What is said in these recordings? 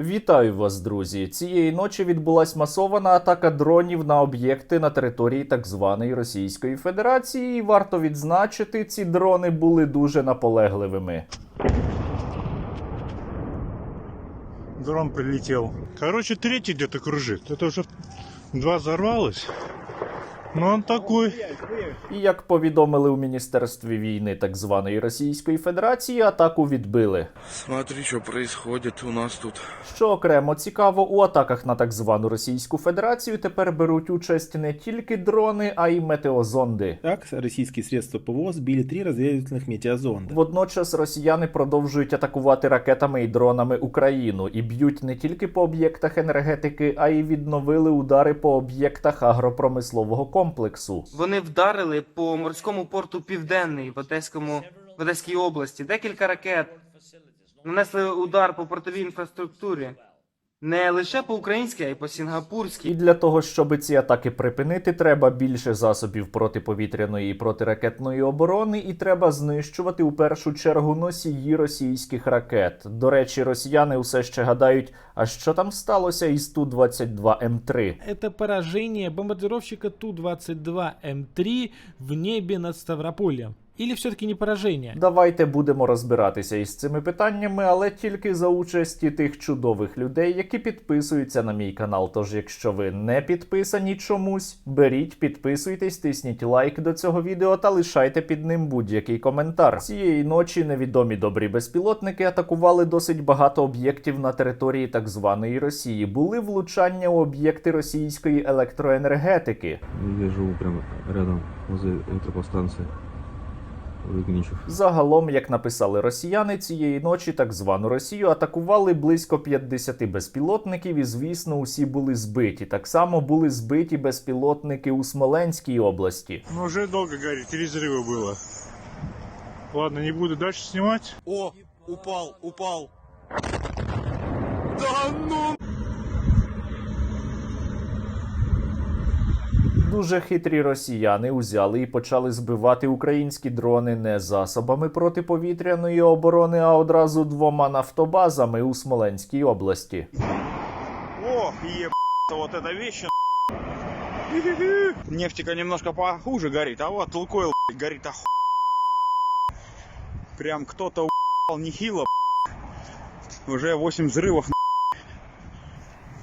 Вітаю вас, друзі! Цієї ночі відбулася масована атака дронів на об'єкти на території так званої Російської Федерації. Варто відзначити, ці дрони були дуже наполегливими. Дрон прилетів. Коротше, третій десь кружить. Це вже два взорвалось. Он такой. І як повідомили у міністерстві війни так званої Російської Федерації, атаку відбили. Смотри, что происходит у нас тут. Що окремо цікаво, у атаках на так звану Російську Федерацію тепер беруть участь не тільки дрони, а й метеозонди. Так, российские средства ПВО сбили три разведывательных метеозонда. Водночас росіяни продовжують атакувати ракетами і дронами Україну і б'ють не тільки по об'єктах енергетики, а й відновили удари по об'єктах агропромислового комплексу. Вони вдарили по морському порту Південний в Одеському в Одеській області. Декілька ракет нанесли удар по портовій інфраструктурі. Не лише по українській, а й по І для того, щоб ці атаки припинити, треба більше засобів протиповітряної і протиракетної оборони, і треба знищувати у першу чергу носії російських ракет. До речі, росіяни усе ще гадають, а що там сталося із ту 22 М3. Это поражение бомбардировщика Ту-22М3 в небе над Ставрополем. Или все-таки не поражение? Давайте будемо розбиратися із цими питаннями, але тільки за участі тих чудових людей, які підписуються на мій канал. Тож, якщо ви не підписані чомусь, беріть, підписуйтесь, тисніть лайк до цього відео та лишайте під ним будь-який коментар. Цієї ночі невідомі добрі безпілотники атакували досить багато об'єктів на території так званої Росії. Були влучання у об'єкти російської електроенергетики. Я живу прямо рядом возле электропостанции Выгничев. Загалом, як написали росіяни, цієї ночі так звану Росію атакували близько 50 безпілотників, і звісно, усі були збиті. Так само були збиті безпілотники у Смоленській області. Ну, уже долго горит. Три взрыва было. Ладно, не буду дальше снимать. О, упал, упал. Дуже хитрі росіяни узяли і почали збивати українські дрони не засобами протиповітряної оборони, а одразу двома нафтобазами у Смоленській області. О, еб... вот эта вещь. Нефтика немножко похуже горит, а вот Лукойл горит оху... Прям кто-то нехило. Уже 8 взрывов.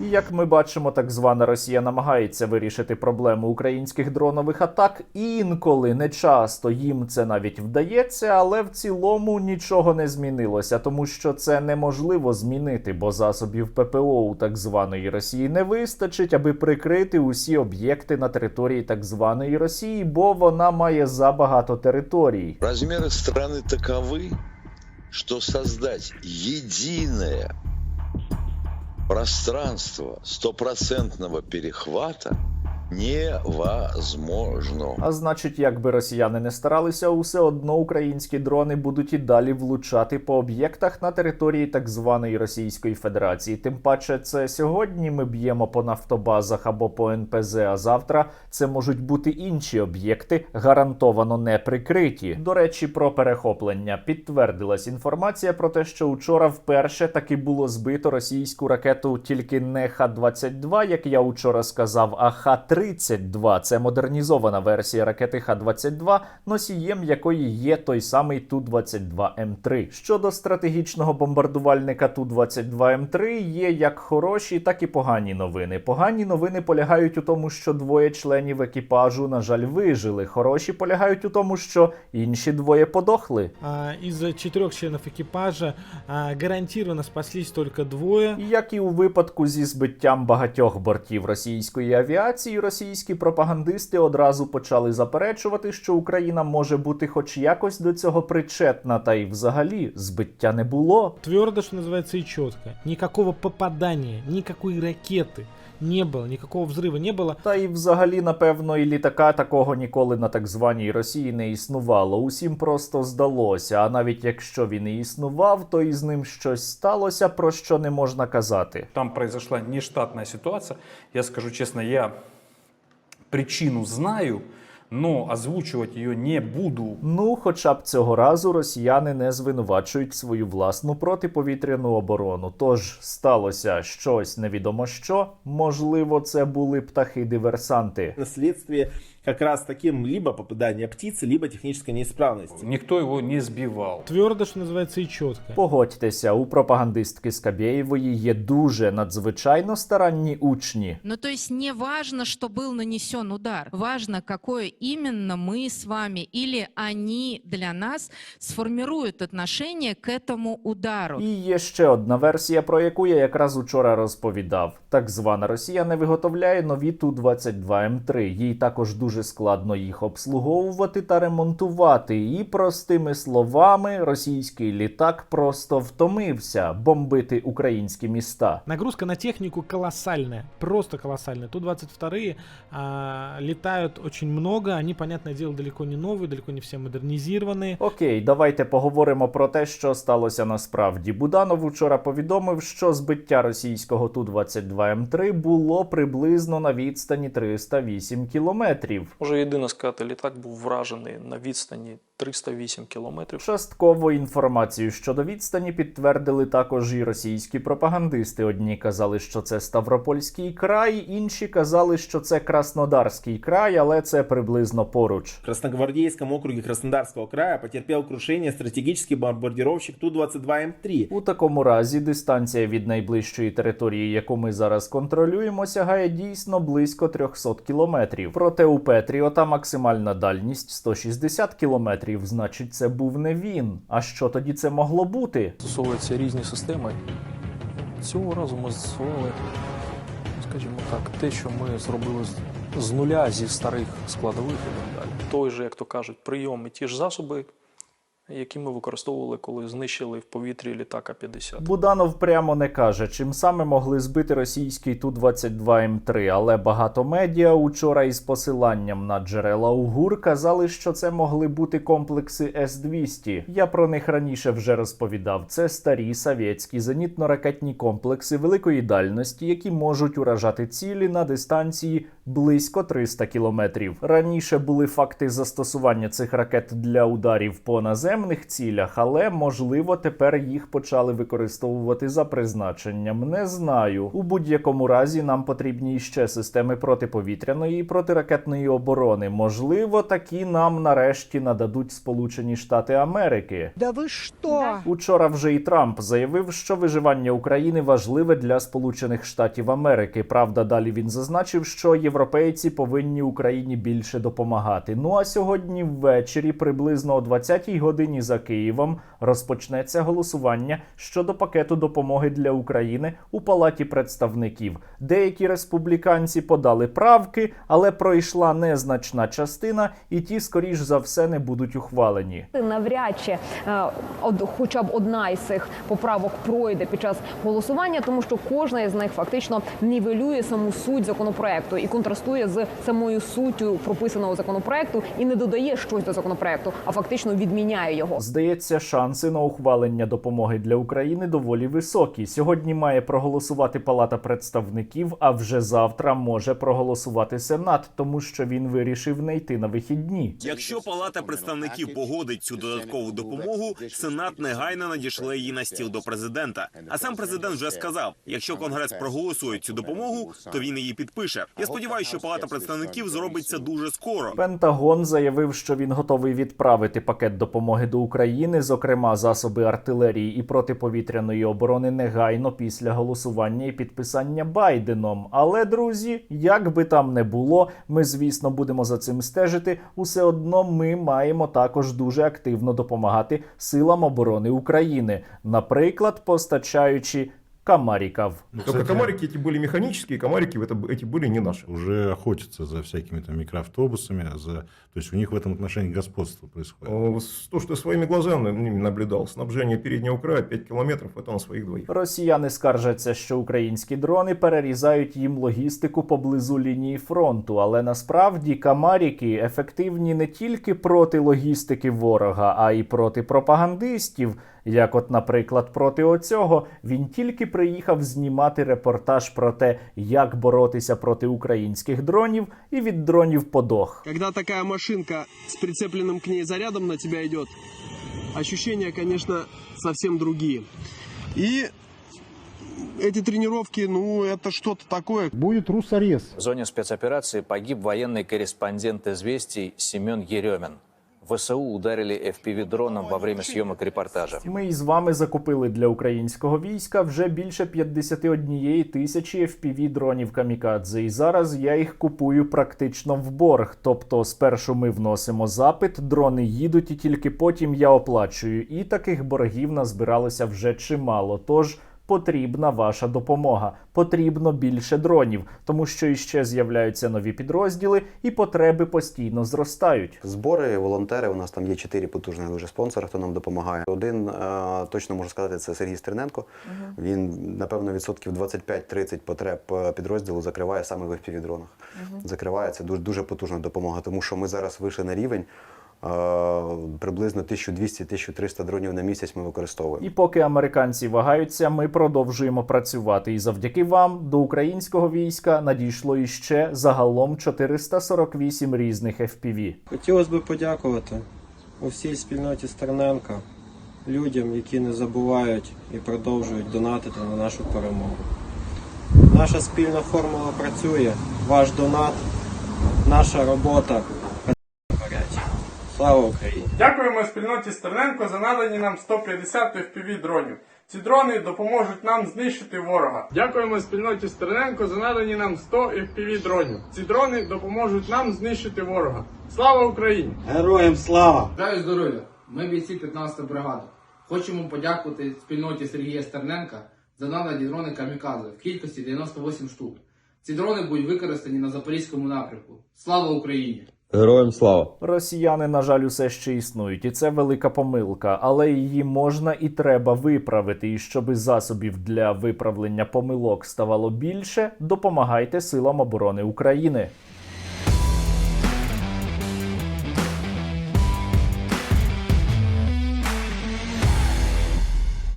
І як ми бачимо, так звана Росія намагається вирішити проблему українських дронових атак. Інколи не часто їм це навіть вдається, але в цілому нічого не змінилося, тому що це неможливо змінити, бо засобів ППО у так званої Росії не вистачить, аби прикрити усі об'єкти на території так званої Росії, бо вона має забагато територій. Размеры страны таковы, что создать единое пространство стопроцентного перехвата невозможно. А значить, як би росіяни не старалися, усе одно українські дрони будуть і далі влучати по об'єктах на території так званої Російської Федерації. Тим паче, це сьогодні ми б'ємо по нафтобазах або по НПЗ, а завтра це можуть бути інші об'єкти, гарантовано не прикриті. До речі, про перехоплення підтвердилась інформація про те, що учора вперше таки було збито російську ракету тільки не Х-22, як я учора сказав, а Х-32. Це модернізована версія ракети Х-22, носієм якої є той самий Ту-22М3. Щодо стратегічного бомбардувальника Ту-22М3 є як хороші, так і погані новини. Погані новини полягають у тому, що двоє членів екіпажу, на жаль, вижили. Хороші полягають у тому, що інші двоє подохли. А, из четырех членов экипажа а, гарантированно спаслись только двое. Як і у випадку зі збиттям багатьох бортів російської авіації, російські пропагандисти одразу почали заперечувати, що Україна може бути хоч якось до цього причетна, та й взагалі збиття не було. Твердо, что называется, и четко. Никакого попадания, никакой ракеты не было, никакого взрыва не было. Та й взагалі, напевно, і літака такого ніколи на так званій Росії не існувало. Усім просто здалося. А навіть якщо він і існував, то із ним щось сталося, про що не можна казати. Там произошла нештатная ситуация. Я скажу честно, я причину знаю, но озвучувати її не буду. Ну, хоча б цього разу росіяни не звинувачують свою власну протиповітряну оборону. Тож сталося щось невідомо що. Можливо, це були птахи-диверсанти. Наследствие как раз таким либо попадание птицы, либо технической неисправности. Никто его не сбивал. Твердо, что называется, и четко. Погодьтеся, у пропагандистки Скабєєвої є дуже надзвичайно старанні учні. Ну, то есть не важно, что был нанесен удар. Важно, какое именно мы с вами или они для нас сформируют отношение к этому удару. І є ще одна версія, про яку я якраз учора розповідав. Так звана Росія не виготовляє нові Ту-22М3. Їй також дуже складно їх обслуговувати та ремонтувати. І простими словами, російський літак просто втомився бомбити українські міста. Нагрузка на технику колоссальная, просто колоссальная. Ту-22 а, летают очень много, они, понятное дело, далеко не новые, далеко не все модернизированы. Окей, давайте поговоримо про те, що сталося насправді. Буданов учора повідомив, що збиття російського Ту-22М3 було приблизно на відстані 308 кілометрів. Може єдине сказати, літак був вражений на відстані 308 кілометрів. Частково інформацію щодо відстані підтвердили також і російські пропагандисти. Одні казали, що це Ставропольський край, інші казали, що це Краснодарський край, але це приблизно поруч. В Красногвардейском округе Краснодарского края потерпел крушение стратегический бомбардировщик Ту-22М3. У такому разі дистанція від найближчої території, яку ми зараз контролюємо, сягає дійсно близько 300 кілометрів. Проте у Петріота максимальна дальність 160 кілометрів. Значить, це був не він. А що тоді це могло бути? Стосовуються різні системи. Цього разу ми застосували, скажімо так, те, що ми зробили з нуля зі старих складових і так далі. Той же, як то кажуть, прийом і ті ж засоби, які ми використовували, коли знищили в повітрі літака 50. Буданов прямо не каже, чим саме могли збити російський Ту-22М3, але багато медіа учора із посиланням на джерела УГУР казали, що це могли бути комплекси С-200. Я про них раніше вже розповідав. Це старі совєтські зенітно-ракетні комплекси великої дальності, які можуть уражати цілі на дистанції близько 300 кілометрів. Раніше були факти застосування цих ракет для ударів по наземних цілях, але можливо тепер їх почали використовувати за призначенням. Не знаю. У будь-якому разі нам потрібні ще системи протиповітряної і протиракетної оборони. Можливо, такі нам нарешті нададуть Сполучені Штати Америки. Да вы что? Учора вже і Трамп заявив, що виживання України важливе для Сполучених Штатів Америки. Правда, далі він зазначив, що європейці повинні Україні більше допомагати. Ну а сьогодні ввечері, приблизно о 20-й годині за Києвом, розпочнеться голосування щодо пакету допомоги для України у Палаті представників. Деякі республіканці подали правки, але пройшла незначна частина, і ті, скоріш за все, не будуть ухвалені. Навряд чи е, хоча б одна із цих поправок пройде під час голосування, тому що кожна із них фактично нівелює саму суть законопроекту і контрастує з самою суттю прописаного законопроекту і не додає щось до законопроекту, а фактично відміняє його. Здається, шанси на ухвалення допомоги для України доволі високі. Сьогодні має проголосувати Палата представників, а вже завтра може проголосувати Сенат, тому що він вирішив не йти на вихідні. Якщо Палата представників погодить цю додаткову допомогу, Сенат негайно надішле її на стіл до президента. А сам президент вже сказав: якщо конгрес проголосує цю допомогу, то він її підпише. Я сподіваюся, що Палата представників зробить це дуже скоро. Пентагон заявив, що він готовий відправити пакет допомоги до України, зокрема засоби артилерії і протиповітряної оборони, негайно після голосування і підписання Байденом. Але друзі, як би там не було, ми звісно будемо за цим стежити. Усе одно ми маємо також дуже активно допомагати силам оборони України, наприклад, постачаючи камаріків. Только комарики эти были механические, комарики эти были не наши. Уже охотятся за всякими там микроавтобусами, за... то есть у них в этом отношении господство происходит. То, что своими глазами наблюдал, снабжение переднего края 5 километров, это на своих двоих. Росіяни скаржаться, що українські дрони перерізають їм логістику поблизу лінії фронту, але насправді камаріки ефективні не тільки проти логістики ворога, а й проти пропагандистів. Як, от, наприклад, проти оцього він тільки приїхав знімати репортаж про те, як боротися проти українських дронів, і від дронів подох. Когда такая машинка с прицепленным к ней зарядом на тебя идет, ощущения, конечно, совсем другие. И эти тренировки, ну, это что-то такое. Будет русорез. В зоне спецоперации погиб военный корреспондент «Известий» Семен Еремин. ВСУ ударили FPV-дроном во время съемок репортажа. Ми із вами закупили для українського війська вже більше 51 тисячі FPV дронів камікадзе. І зараз я їх купую практично в борг. Тобто, спершу ми вносимо запит, дрони їдуть, і тільки потім я оплачую. І таких боргів назбиралося вже чимало. Тож. Потрібна ваша допомога, потрібно більше дронів, тому що іще з'являються нові підрозділи, і потреби постійно зростають. Збори, волонтери. У нас там є чотири потужних дуже спонсори, хто нам допомагає. Один е, точно можу сказати, це Сергій Стерненко. Він напевно відсотків 25-30 потреб е, підрозділу закриває саме в FPV-дронах. Закриває це дуже дуже потужна допомога, тому що ми зараз вийшли на рівень. Приблизно 1200-1300 дронів на місяць ми використовуємо. І поки американці вагаються, ми продовжуємо працювати. І завдяки вам до українського війська надійшло іще загалом 448 різних FPV. Хотілося б подякувати усій спільноті Стерненка, людям, які не забувають і продовжують донатити на нашу перемогу. Наша спільна формула працює, ваш донат, наша робота. Слава Україні! Дякуємо спільноті Стерненко за надані нам 150 FPV дронів. Ці дрони допоможуть нам знищити ворога. Дякуємо спільноті Стерненко за надані нам 100 FPV дронів. Ці дрони допоможуть нам знищити ворога. Слава Україні! Героям слава! Бажаю здоров'я! Ми бійці 15 бригади. Хочемо подякувати спільноті Сергія Стерненка за надані дрони Камікадзе в кількості 98 штук. Ці дрони будуть використані на Запорізькому напрямку. Слава Україні! Героям слава! Росіяни, на жаль, усе ще існують, і це велика помилка, але її можна і треба виправити. І щоб засобів для виправлення помилок ставало більше, допомагайте силам оборони України.